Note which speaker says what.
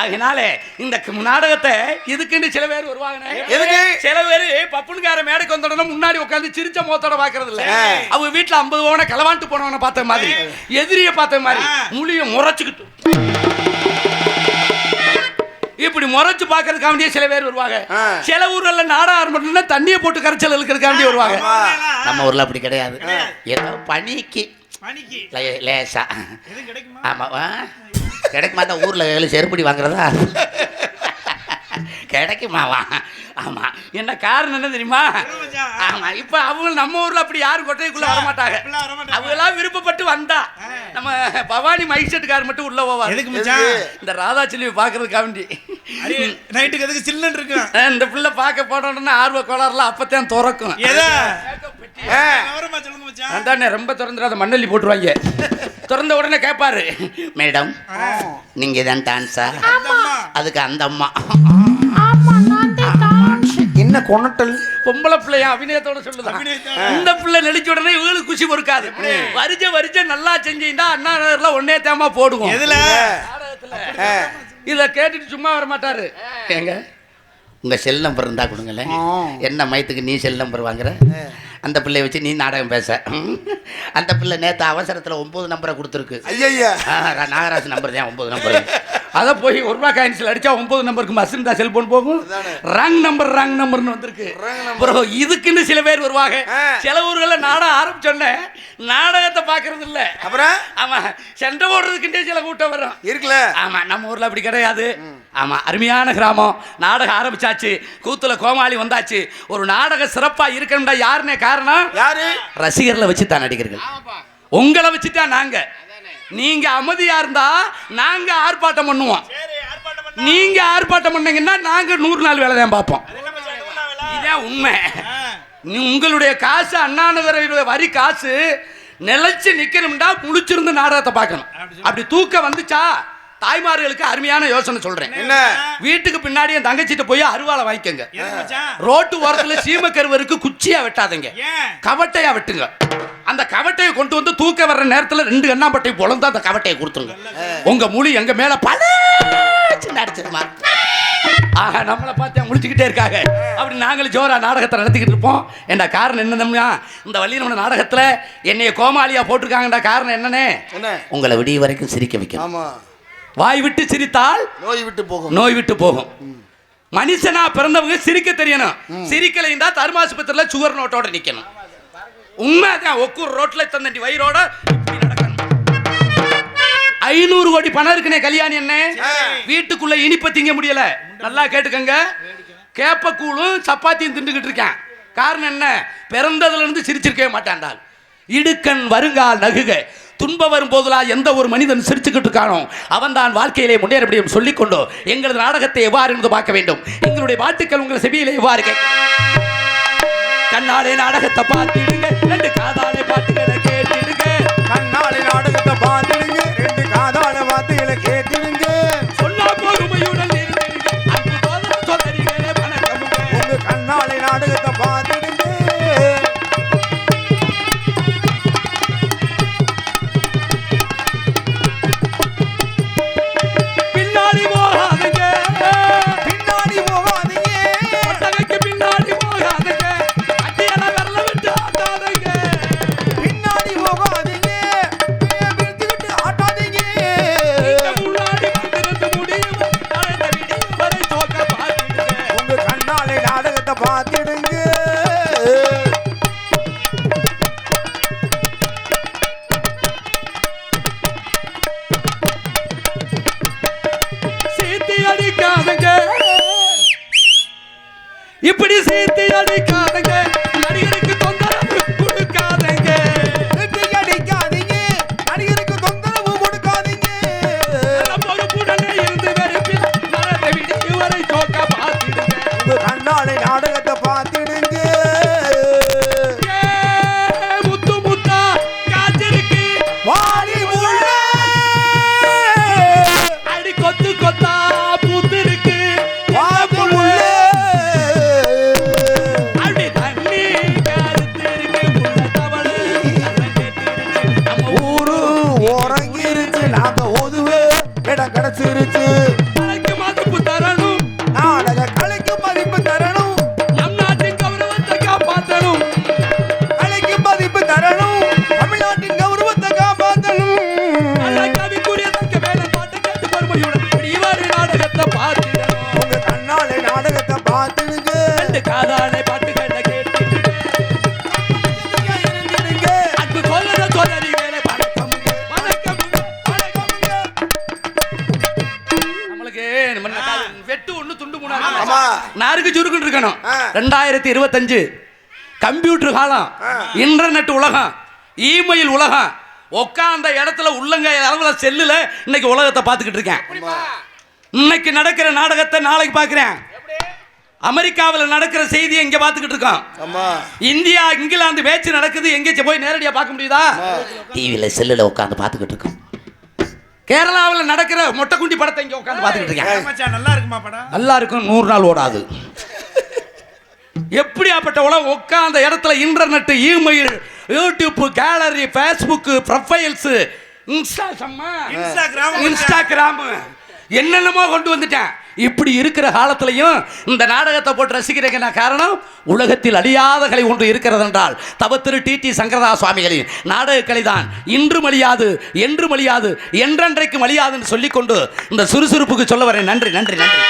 Speaker 1: அதனால இந்த நாடகத்தை இதுக்குன்னு சில பேர் வருவாங்க
Speaker 2: எதுக்கு?
Speaker 1: சில பேர் பப்புனுக்கார மேடைக்கு வந்தோடனே முன்னாடி உட்காந்து சிரிச்ச முகத்தோட பாக்குறது இல்ல. அவங்க வீட்டுல ஐம்பது பவன களவாண்டு போனவன பார்த்த மாதிரி எதிரிய பார்த்த மாதிரி முழிய முறைச்சுக்கிட்டு. இப்படி முறைச்சு பாக்குறதுக்காண்டியே சில பேர் வருவாங்க. சில ஊர்ல நாடா ஆரம்பிச்சுன்னா தண்ணியை போட்டு கரைச்சல் இருக்கிறதுக்காண்டி வருவாங்க. நம்ம ஊர்ல அப்படி கிடையாது. ஏதோ பனிக்கு. லே- லேசா. ஆமா? கிடைக்குமா தான் ஊர்ல ஏழு செருப்படி வாங்குறதா? கிடைக்குமாவா ஆமா. என்ன காரணம் என்ன தெரியுமா?
Speaker 3: மச்சான்.
Speaker 1: ஆமா இப்ப அவங்க நம்ம ஊர்ல அப்படி யாரும் கொட்டைக்குள்ள வர மாட்டாங்க
Speaker 3: அப்படிலாம் வர மாட்டாங்க.
Speaker 1: அவங்க எல்லாம் விருப்பப்பட்டு வந்தா நம்ம பவானி மைக் செட்டுக்கார் மட்டும் உள்ள போவார்.
Speaker 3: எதுக்கு மச்சான்?
Speaker 1: இந்த ராதா செல்வி பாக்குறதுக்காண்டி
Speaker 3: அடி நைட்டுக்கு எதுக்கு சில்லுன்னு இருக்கு
Speaker 1: இந்த பிள்ளை பார்க்க போனோம்னா ஆர்வ கோளாறுலாம் அப்பத்தான் திறக்கும். அதானே ரொம்ப திறந்துடாத மண்ணள்ளி போட்டுருவாங்க. திறந்த உடனே கேட்பாரு மேடம் நீங்க தான் டான்ஸா. அதுக்கு அந்த அம்மா.
Speaker 2: என்ன கொணட்டல்?
Speaker 1: பொம்பளை பிள்ளைய அபிநயத்தோட
Speaker 3: அபிநயத்தோட.
Speaker 1: இந்த பிள்ளை நடிச்ச உடனே இவங்களுக்கு குஷி பொறுக்காது. வரிஜ வரிஜ நல்லா செஞ்சீங்கன்னா அண்ணா நகர்ல ஒன்னே தேமா போடுவோம்.
Speaker 3: எதுல?
Speaker 2: ஆ,
Speaker 1: இத கேட்டுட்டு சும்மா வர மாட்டாரு. ஏங்க உங்க செல் நம்பர் இருந்தா கொடுங்களேன். என்ன மயத்துக்கு நீ செல் நம்பர் வாங்குற? அந்த பிள்ளைய வச்சு நீ நாடகம் பேச. அந்த பிள்ளை நேத்து அவசரத்துல ஒன்பது நம்பரை கொடுத்துருக்கு. ர- நாகராஜ் நம்பர் தான் ஒன்பது நம்பர் அதை போய் ஒரு ரூபா காயின்ஸில் அடிச்சா ஒன்பது நம்பருக்கு மசின் தான் செல்போன் போகும். ராங் நம்பர் ராங் நம்பர்னு வந்திருக்கு. ப்ரோ இதுக்குன்னு சில பேர் வருவாங்க. சில ஊர்களில் நாடகம் ஆரம்பிச்சோன்னே நாடகத்தை பார்க்கறது இல்ல.
Speaker 2: அப்புறம்?
Speaker 1: ஆமா சண்டை போடுறதுக்குண்டே சில கூட்டம் வரும்.
Speaker 2: இருக்குல்ல.
Speaker 1: ஆமா நம்ம ஊர்ல அப்படி கிடையாது. ஆமா அருமையான கிராமம். நாடகம் ஆரம்பிச்சாச்சு. கூத்துல கோமாளி வந்தாச்சு. ஒரு நாடகம் சிறப்பா இருக்கணும்டா யாருன்னே காரணம்
Speaker 2: யாரு?
Speaker 1: ரசிகர்களை வச்சு தான் நடிகர்கள் உங்களை வச்சு தான் நாங்க நீங்க அமைதியா இருந்தா நாங்க ஆர்ப்பாட்டம் பண்ணுவோம். நீங்க ஆர்ப்பாட்டம் பண்ணீங்கன்னா நாங்க நூறு நாள் வேலை தான் பார்ப்போம்? இதான் உண்மை. உங்களுடைய காசு அண்ணாநகர வரி காசு நிலைச்சு நிக்கணும்டா முழிச்சிருந்து நாடகத்தை பார்க்கணும். அப்படி தூக்கம் வந்துச்சா? தாய்மார்களுக்கு அருமையான யோசனை சொல்றேன்.
Speaker 2: என்ன?
Speaker 1: வீட்டுக்கு பின்னாடி என் தங்கச்சிட்ட போய் அருவாளை வாங்கிக்கோங்க. ரோட்டு ஓரத்துல சீமக்கருவருக்கு குச்சியா வெட்டாதீங்க. கவட்டையா வெட்டுங்க. அந்த கவட்டையை கொண்டு வந்து தூக்க வர்ற நேரத்துல ரெண்டு எண்ணாம்பட்டை பொழந்து அந்த கவட்டையை கொடுத்துருங்க. உங்க மொழி எங்க மேல பல அடிச்சிருமா? ஆஹா நம்மளை பார்த்து முடிச்சுக்கிட்டே இருக்காங்க. அப்படி நாங்களும் ஜோரா நாடகத்தை நடத்திக்கிட்டு இருப்போம். என்ன காரணம் என்னன்னா இந்த வள்ளி நம்ம நாடகத்துல என்னைய கோமாளியா போட்டிருக்காங்கடா காரணம் என்னன்னே?
Speaker 2: என்ன?
Speaker 1: உங்களை விடிய வரைக்கும் சிரிக்க வைக்கும்
Speaker 2: ஆமா.
Speaker 1: வாய் விட்டு சிரித்தால்
Speaker 2: நோய் விட்டு போகும்.
Speaker 1: நோய் விட்டு போகும். மனுஷனா பிறந்தவங்க சிரிக்க தெரியணும். சிரிக்கலைந்தா தர்மாசுபத்திரில சுகர் நோட்டோட நிக்கணும். உண்மைதான் ஒக்கூர் ரோட்ல தந்தண்டி வயிறோட ஐநூறு கோடி பணம் இருக்குனே கல்யாணி என்ன வீட்டுக்குள்ள இனிப்ப திங்க முடியல. நல்லா கேட்டுக்கங்க. கேப்பக்கூழும் சப்பாத்தியும் திண்டுகிட்டு இருக்கேன். காரணம் என்ன? பிறந்ததுல இருந்து சிரிச்சிருக்கவே மாட்டான்டால் இடுக்கண் வருங்கால் நகுக. துன்பம் வரும்போதெல்லாம் எந்த ஒரு மனிதன் சிரிச்சுக்கிட்டு இருக்கானோ அவன் தான் வாழ்க்கையிலே முன்னேற முடியும் சொல்லிக்கொண்டோ எங்களது நாடகத்தை எவ்வாறு என்று பார்க்க வேண்டும்? எங்களுடைய வாழ்த்துக்கள் உங்கள் செவியிலே எவ்வாறு கண்ணாலே நாடகத்தை பார்த்து ரெண்டு காதாலே இப்படி சேர்த்து அடிக்காதங்க ரெண்டு காதாலே பாட்டுகளை கேட்டு
Speaker 2: இருந்திடுங்க
Speaker 1: அன்பு சொல்லுற சொல்லி வேலை வணக்கம் வணக்கம் வணக்கம் நம்மளுக்கு வெட்டு ஒண்ணு துண்டு மூணா. நாருக்கு சுருக்குன்னு இருக்கணும். ரெண்டாயிரத்தி இருபத்தஞ்சு கம்ப்யூட்டர் காலம் இன்டர்நெட் உலகம் இமெயில் உலகம். உட்காந்த இடத்துல உள்ளங்க அளவுல செல்லுல இன்னைக்கு உலகத்தை பார்த்துக்கிட்டு இருக்கேன். இன்னைக்கு நடக்கிற நாடகத்தை நாளைக்கு பார்க்கிறேன். அமெரிக்காவில் நடக்கிற செய்தியை இங்க பார்த்துக்கிட்டு இருக்கோம்
Speaker 2: ஆமா.
Speaker 1: இந்தியா இங்கிலாந்து மேட்ச் நடக்குது எங்கேயும் போய் நேரடியா பார்க்க முடியுதா? டிவியில் செல்லுல உட்காந்து பார்த்துக்கிட்டு இருக்கோம். கேரளாவில் நடக்கிற மொட்டைக்குண்டி படத்தை இங்க உட்காந்து பார்த்துக்கிட்டு இருக்கேன்.
Speaker 3: நல்லா இருக்குமா படம்?
Speaker 1: நல்லா இருக்கும் நூறு நாள் ஓடாது. எப்படியாப்பட்ட உலகம் உட்காந்த இடத்துல internet email YouTube gallery Facebook profiles Instagram
Speaker 3: Instagram
Speaker 1: Instagram என்னென்னமோ கொண்டு வந்துட்டேன். இப்படி இருக்கிற காலத்திலையும் இந்த நாடகத்தை போட்டு ரசிக்கிறீங்கன்னா காரணம்? உலகத்தில் அழியாத கலை ஒன்று இருக்கிறது என்றால் தவத்திரு டி. டி. சங்கரதா சுவாமிகளின் நாடக கலை தான் இன்றும் அழியாது என்றும் அழியாது என்றென்றைக்கும் அழியாதுன்னு சொல்லிக்கொண்டு இந்த சுறுசுறுப்புக்கு சொல்ல வரேன். நன்றி நன்றி நன்றி.